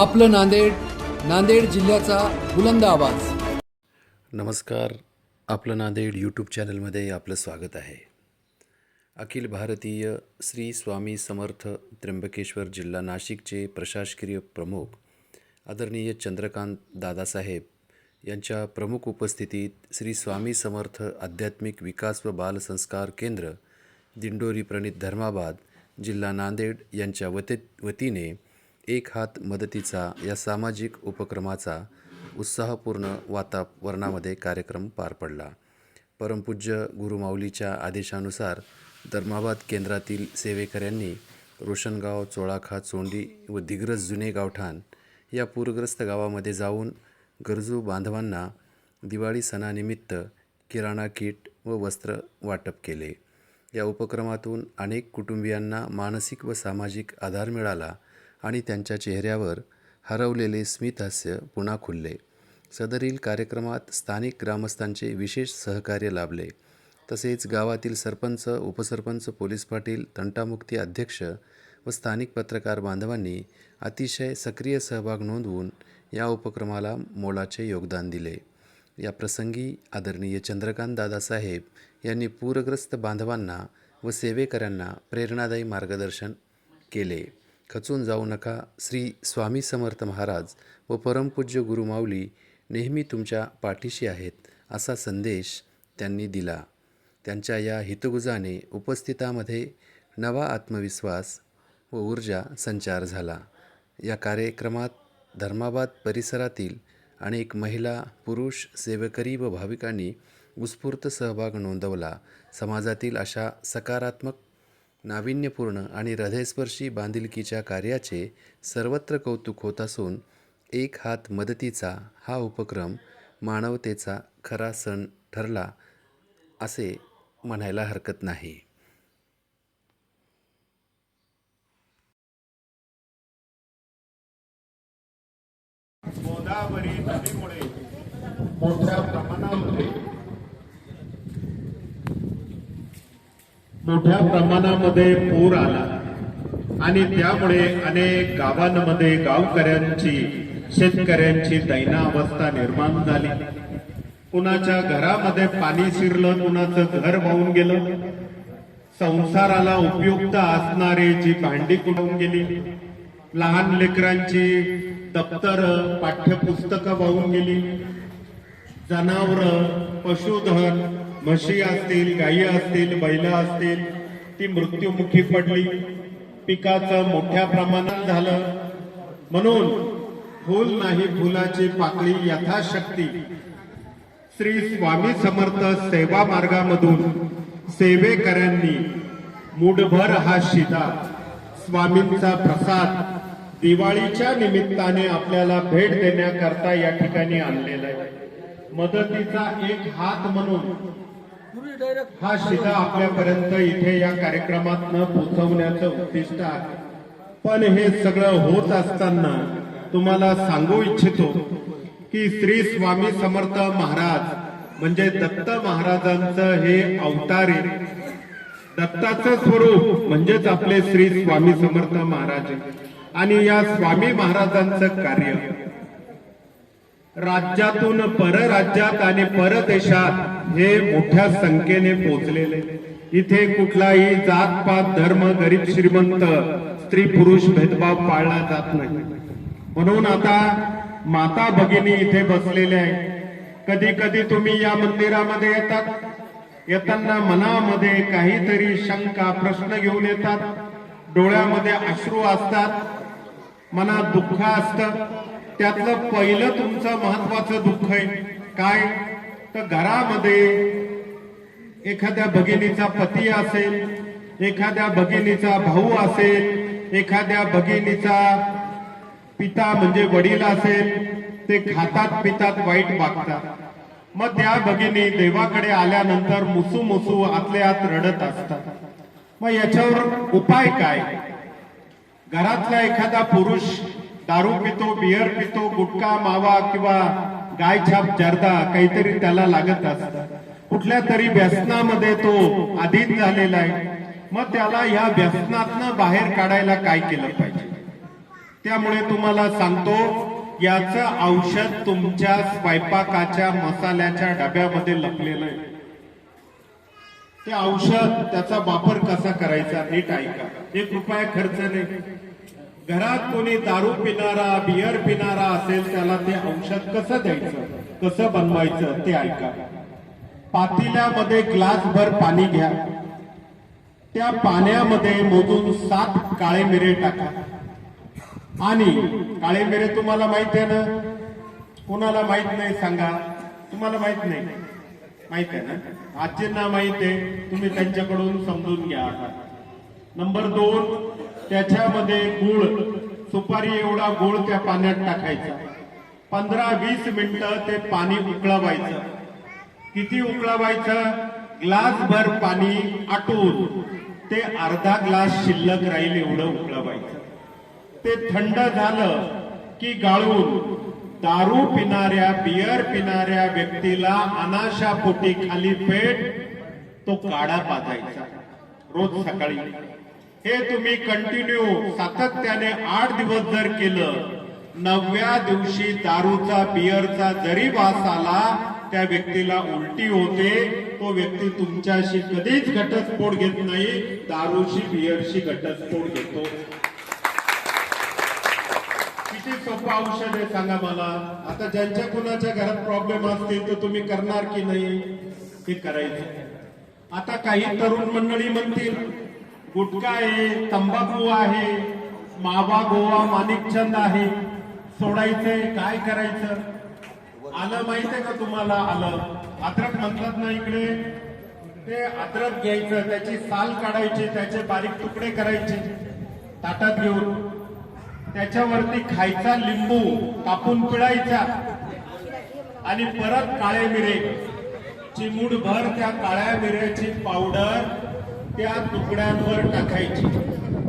आपलं नांदेड नांदेड जिल्ह्याचा बुलंद आवाज. नमस्कार. आपलं नांदेड यूट्यूब चॅनलमध्ये आपलं स्वागत आहे. अखिल भारतीय श्री स्वामी समर्थ त्र्यंबकेश्वर जिल्हा नाशिकचे प्रशासकीय प्रमुख आदरणीय चंद्रकांत दादासाहेब यांच्या प्रमुख उपस्थितीत श्री स्वामी समर्थ आध्यात्मिक विकास व बालसंस्कार केंद्र दिंडोरी प्रणित धर्माबाद जिल्हा नांदेड यांच्या वते वतीने एक हात मदतीचा या सामाजिक उपक्रमाचा उत्साहपूर्ण वातावरणामध्ये कार्यक्रम पार पडला. परमपूज्य गुरुमाऊलीच्या आदेशानुसार धर्माबाद केंद्रातील सेवेकऱ्यांनी रोशनगाव चोळाखा चोंडी व दिग्रस जुने गावठाण या पूरग्रस्त गावामध्ये जाऊन गरजू बांधवांना दिवाळी सणानिमित्त किराणा किट व वस्त्र वाटप केले. या उपक्रमातून अनेक कुटुंबियांना मानसिक व सामाजिक आधार मिळाला. आणि त्यांच्या चेहऱ्यावर हरवलेले स्मितहास्य पुन्हा खुलले. सदरील कार्यक्रमात स्थानिक ग्रामस्थांचे विशेष सहकार्य लाभले. तसेच गावातील सरपंच उपसरपंच पोलीस पाटील तंटामुक्ती अध्यक्ष व स्थानिक पत्रकार बांधवांनी अतिशय सक्रिय सहभाग नोंदवून या उपक्रमाला मोलाचे योगदान दिले. या प्रसंगी आदरणीय चंद्रकांत दादासाहेब यांनी पूरग्रस्त बांधवांना व सेवेकऱ्यांना प्रेरणादायी मार्गदर्शन केले. खचून जाऊ नका. श्री स्वामी समर्थ महाराज व परमपूज्य गुरुमाऊली नेहमी तुमच्या पाठीशी आहेत असा संदेश त्यांनी दिला. त्यांच्या या हितगुजाने उपस्थितामध्ये नवा आत्मविश्वास व ऊर्जा संचार झाला. या कार्यक्रमात धर्माबाद परिसरातील अनेक महिला पुरुष सेवकरी व भाविकांनी उत्स्फूर्त सहभाग नोंदवला. समाजातील अशा सकारात्मक नाविन्यपूर्ण आणि हृदयस्पर्शी बांधिलकीच्या कार्याचे सर्वत्र कौतुक होत असून एक हात मदतीचा हा उपक्रम मानवतेचा खरा सण ठरला असे म्हणायला हरकत नाही. गोदावरी नदीमुळे मोठ्या प्रमाणामध्ये मोठ्या प्रमाणामध्ये पूर आला. आणि त्यामुळे अनेक गावांमध्ये गावकऱ्यांची शेतकऱ्यांची दैना अवस्था निर्माण झाली. कुणाच्या घरामध्ये पाणी शिरलं कुणाचं घर वाहून गेलं. संसाराला उपयुक्त असणारी जी भांडी कुठून गेली? लहान लेकरांची दप्तर पाठ्यपुस्तकं वाहून गेली. जनावर पशुधन म्हशी असतील गायी असतील बैल असतील ती मृत्युमुखी पडली. पिकाचं मोठ्या प्रमाणात झालं. म्हणून फुल नाही फुलाची पाकळी यथाशक्ती. श्री स्वामी समर्थ सेवा मार्गामधून सेवेकऱ्यांनी मुठभर हा शिदा स्वामींचा प्रसाद दिवाळीच्या निमित्ताने आपल्याला भेट देण्याकरता या ठिकाणी आणलेला आहे. मदतीचा एक हात म्हणून हा शिदा आपल्यापर्यंत इथे या कार्यक्रमात न पोहोचवण्याचं उद्दिष्ट आहे. पण हे सगळं होत असताना तुम्हाला सांगू इच्छितो की श्री स्वामी समर्थ महाराज म्हणजे दत्त महाराजांचं हे अवतार दत्ताचं स्वरूप म्हणजेच आपले श्री स्वामी समर्थ महाराज आणि या स्वामी महाराजांचं कार्य राज्यातून परराज्यात आणि परदेशात हे मोठ्या संख्येने पोचलेले इथे कुठलाही जात पात धर्म गरीब श्रीमंत स्त्री पुरुष भेदभाव पाळला जात नाही. म्हणून आता माता भगिनी इथे बसलेल्या आहे कधी कधी तुम्ही या मंदिरामध्ये येतात. येताना मनामध्ये काहीतरी शंका प्रश्न घेऊन येतात. डोळ्यामध्ये अश्रू असतात. मनात दुःख असतं. त्यातलं पहिलं तुमचं महत्वाचं दुःख आहे. काय? तर घरामध्ये एखाद्या भगिनीचा पती असेल एखाद्या भगिनीचा भाऊ असेल एखाद्या भगिनीचा पिता म्हणजे वडील असेल ते खातात पितात वाईट वागतात. मग त्या भगिनी देवाकडे आल्यानंतर मुसू मुसू आतल्या आत रडत असतात. मग याच्यावर उपाय काय? घरातला एखादा पुरुष दारू पितो बियर पितो गुटखा मावा किंवा गाय छाप जर्दा काहीतरी त्याला लागत असत. कुठल्या तरी व्यसनामध्ये तो अधीन झालेला आहे. मग त्याला या व्यसनातनं बाहेर काढायला काय केलं पाहिजे? त्यामुळे तुम्हाला सांगतो याचं औषध तुमच्या स्वयंपाकाच्या मसाल्याच्या डब्यामध्ये लपलेलं आहे. ते औषध त्याचा वापर कसा करायचा नीट ऐका. एक रुपया खर्च नाही. घरात कोणी दारू पिणारा बियर पिणारा असेल त्याला ते औषध कसं द्यायचं? कसं बनवायचं? ते ऐका. पातेल्यामध्ये ग्लासभर पाणी घ्या. त्या पाण्यामध्ये मोजून सात काळे मिरे टाका. आणि काळे मिरे तुम्हाला माहीत आहे ना? कोणाला माहीत नाही सांगा. तुम्हाला माहीत नाही. माहीत आहे ना? आजींना माहीत आहे. तुम्ही त्यांच्याकडून समजून घ्या आता. नंबर दोन त्याच्यामध्ये गुळ सुपारी एवढा गुळ त्या पाण्यात टाकायचा. पंधरा वीस मिनिटं ते पाणी उकळवायचं. किती उकळवायचं? ग्लासभर पाणी आटून ते अर्धा ग्लास शिल्लक राहील एवढं उकळवायचं. ते थंड झालं की गाळून दारू पिणाऱ्या बियर पिणाऱ्या व्यक्तीला अनाशा पोटी खाली पेट तो काढा पाजायचा रोज सकाळी. हे तुम्ही कंटिन्यू सातत्याने आठ दिवस जर केलं नवव्या दिवशी दारूचा बियरचा जरी वास आला त्या व्यक्तीला उलटी होते. तो व्यक्ती तुमच्याशी कधीच घटस्फोट घेत नाही दारूशी बियरशी घटस्फोट घेतो. किती सोपं औषध आहे सांगा मला. आता ज्यांच्या कुणाच्या घरात प्रॉब्लेम असतील तर तुम्ही करणार की नाही? हे करायचं. आता काही तरुण मंडळी म्हणतील गुटखा आहे तंबाखू आहे मावा गोवा माणिकचंद आहे. सोडायचंय काय करायचं? आलं माहितीये आहे का तुम्हाला? आलं. अद्रक म्हणतात ना इकडे. ते अद्रक घ्यायचं त्याची साल काढायची त्याचे बारीक तुकडे करायचे. ताटात घेऊन. त्याच्यावरती खायचा लिंबू कापून पिळायचा. आणि परत काळे मिरे. चिमूडभर त्या काळ्या मिऱ्याची पावडर त्या तुकड्यांवर टाकायची.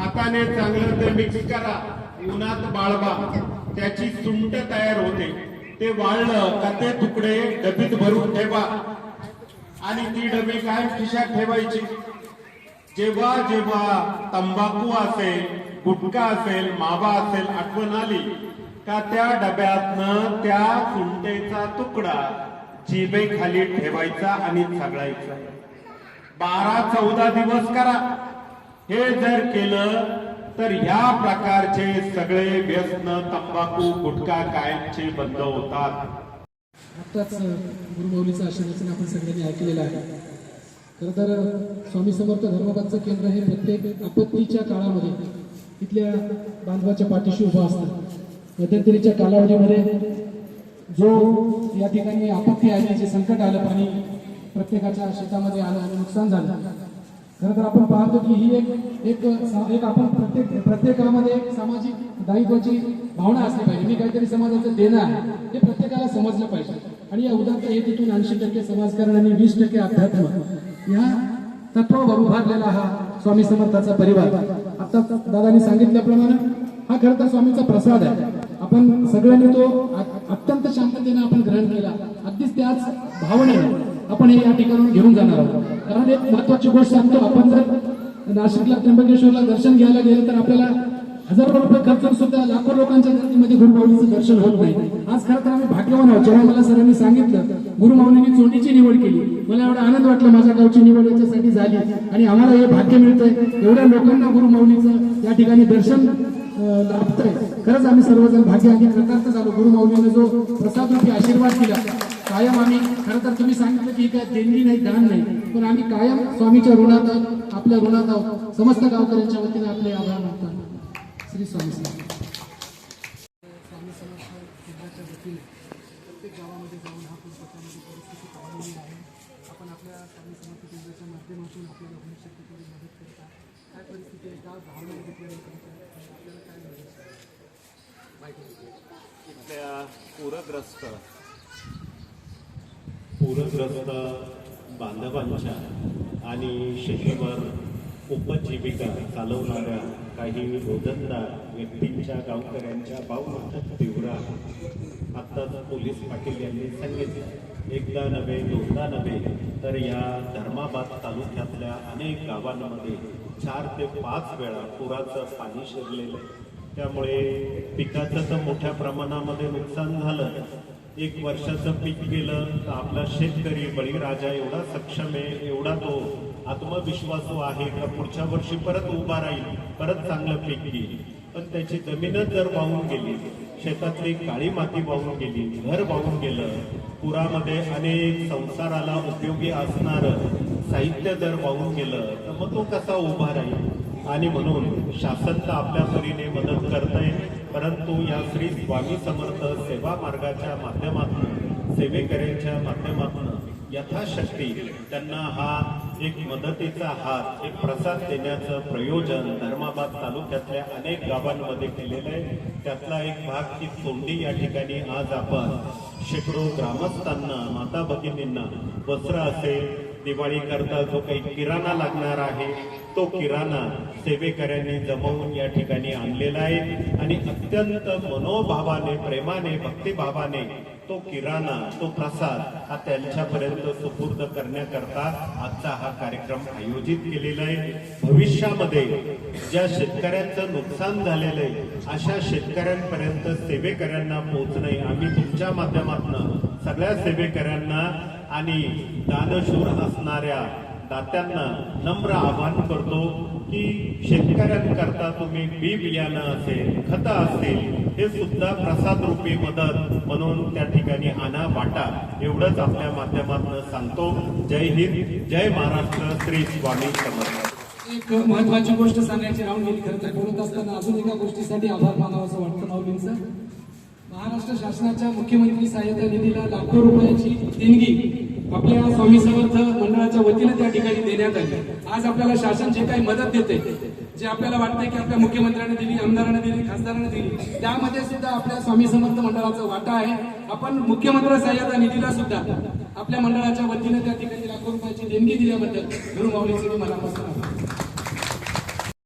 हाताने चांगलं ते मिक्स करा. उन्हात बाळवा. त्याची सुंट तयार होते. ते वाळलं का ते तुकडे डबीत भरून ठेवा. आणि ती डबी काय खिशात ठेवायची. जेव्हा जेव्हा तंबाखू असेल गुटखा असेल मावा असेल आठवण आली का त्या डब्यातनं त्या सुंटेचा तुकडा जिबे खाली ठेवायचा आणि सगळायचा. बारा चौदा दिवस करा. हे जर केलं तर या प्रकारचे सगळे व्यसन तंबाखू गुटखा कायमचे बंद होतात. आत्ताच गुरुमौलीचं आश्रमाचं आपण सगळ्यांनी ऐकलेलं आहे. खरं तर स्वामी समर्थ धर्मपदचं केंद्र हे प्रत्येक आपत्तीच्या काळामध्ये इथल्या बांधवाच्या पाठीशी उभं असतं. मध्यंतरीच्या कालावधीमध्ये जो या ठिकाणी आपत्ती आली जे संकट आलं पाणी प्रत्येकाच्या शेतामध्ये आलं आणि नुकसान झालं. खरं तर आपण पाहतो की ही एक एक एक आपण प्रत्येक प्रत्येकामध्ये एक सामाजिक दायित्वाची भावना असली पाहिजे. मी काहीतरी समाजाचं देणं आहे हे प्रत्येकाला समजलं पाहिजे. आणि या उदात्त हेतूतून ऐंशी टक्के समाजकारण आणि वीस टक्के अध्यात्म या तत्वावर उभारलेला हा स्वामी समर्थाचा परिवार. आता दादांनी सांगितल्याप्रमाणे हा खरं तर स्वामीचा प्रसाद आहे. आपण सगळ्यांनी तो अत्यंत शांततेने आपण ग्रहण केला. अगदीच त्याच भावनेने. आपण हे या ठिकाणून घेऊन जाणार आहोत. कारण एक महत्वाची गोष्ट सांगतो आपण जर नाशिकला त्र्यंबकेश्वरला दर्शन घ्यायला गेलं तर आपल्याला हजारो रुपये खर्च सुद्धा लाखो लोकांच्या गर्दीमध्ये गुरुमाऊलीचं दर्शन होत नाही. आज खरं तर आम्ही भाग्यवान आहोत. जेव्हा मला सरांनी सांगितलं गुरुमाऊलींनी चोंडीची निवड केली. मला एवढा आनंद वाटला माझ्या गावची निवड याच्यासाठी झाली. आणि आम्हाला हे भाग्य मिळतंय. एवढ्या लोकांना गुरुमाऊलीचं या ठिकाणी दर्शन लाभतंय. खरंच आम्ही सर्वजण भाग्य आणि कृतार्थ झालो. गुरुमाऊलीने जो प्रसाद रूपी आशीर्वाद दिला कायम आम्ही खरं तर तुम्ही सांगितलं की काय देणगी नाही दान नाही. पण आम्ही कायम स्वामीच्या ऋणात आहोत आपल्या ऋणात आहोत. समस्त गावकऱ्यांच्या वतीने आपले आभार मानतात श्री स्वामी स्वामी समर्थ. केंद्राच्या वतीने प्रत्येक गावामध्ये जाऊन हा पूर परिस्थिती पाहिलेली आहे आपण आपल्या स्वामी समर्थ केंद्राच्या माध्यमातून आपल्याला होऊ शकते तेवढी मदत करता काय परिस्थिती आहे गाव भावना घेतल्यानंतर आपल्याला काय मिळेल इथल्या पूरग्रस्त पूरग्रस्त बांधवांच्या आणि शेतीवर उपजीविका चालवणाऱ्या काही रोजंदार व्यक्तींच्या गावकऱ्यांच्या भावना तीव्र आहे आत्ताच पोलीस पाटील यांनी सांगितलं एकदा नव्हे दोनदा नव्हे तर या धर्माबाद तालुक्यातल्या अनेक गावांमध्ये चार ते पाच वेळा पुराचं पाणी शिरलेलं त्यामुळे पिकाचं तर मोठ्या प्रमाणामध्ये नुकसान झालं. एक वर्षाचं पीक गेलं तर आपला शेतकरी बळीराजा एवढा सक्षम आहे एवढा तो आत्मविश्वासू आहे का पुढच्या वर्षी परत उभा राहील परत चांगलं पीक घेईल? पण त्याची जमीनच जर वाहून गेली शेतातली काळी माती वाहून गेली घर वाहून गेलं पुरामध्ये अनेक संसाराला उपयोगी असणारं साहित्य जर वाहून गेलं तर मग तो कसा उभा राहील? आणि म्हणून शासन तर आपल्या परीने मदत करतंय. परंतु या श्री स्वामी समर्थ सेवा मार्गाच्या माध्यमातून सेवेकऱ्यांच्या माध्यमातून यथाशक्ती त्यांना हा एक मदतीचा हात एक प्रसाद देण्याचं प्रयोजन धर्माबाद तालुक्यातल्या अनेक गावांमध्ये केलेलं आहे. त्यातला एक भाग की सोंडी या ठिकाणी आज आपण शेकडो ग्रामस्थांना माता भगिनींना वस्त्र असेल दिवाळीकरता जो काही किराणा लागणार आहे तो किराणा सेवेकऱ्यांनी जमवून या ठिकाणी आणलेला आहे. आणि अत्यंत मनोभावाने प्रेमाने भक्तिभावाने तो किराणा तो प्रसाद हा त्यांच्यापर्यंत सुपूर्द करण्याकरता आजचा हा कार्यक्रम आयोजित केलेला आहे. भविष्यामध्ये ज्या शेतकऱ्यांचं नुकसान झालेलं आहे अशा शेतकऱ्यांपर्यंत सेवेकऱ्यांना पोहोचणे आम्ही तुमच्या माध्यमातून सगळ्या सेवेकऱ्यांना आणि दानशूर असणाऱ्या दात्यांना नम्र आवाहन करतो की शेतकऱ्यांकरता तुम्ही बी बियाणं असेल खतं असेल हे सुद्धा प्रसाद रूपी मदत म्हणून त्या ठिकाणी आणा वाटा. एवढंच आपल्या माध्यमातून सांगतो. जय हिंद जय महाराष्ट्र श्री स्वामी समर्थ. एक महत्वाची गोष्ट सांगायची राहून गेली खरं तर बोलत असताना अजून एका गोष्टीसाठी आभार मानावा असं वाटतं राहुलींचं महाराष्ट्र शासनाच्या मुख्यमंत्री सहाय्यता निधीला लाखो रुपयाची देणगी आपल्या स्वामी समर्थ मंडळाच्या वतीने त्या ठिकाणी देण्यात आली. आज आपल्याला शासन जे काही मदत देते जे आपल्याला वाटतंय की आपल्या मुख्यमंत्र्यांनी दिली आमदारांना दिली खासदारांना दिली त्यामध्ये सुद्धा आपल्या स्वामी समर्थ मंडळाचा वाटा आहे. आपण मुख्यमंत्री सहाय्यता निधीला सुद्धा आपल्या मंडळाच्या वतीने त्या ठिकाणी लाखो रुपयाची देणगी दिल्याबद्दल गुरु मला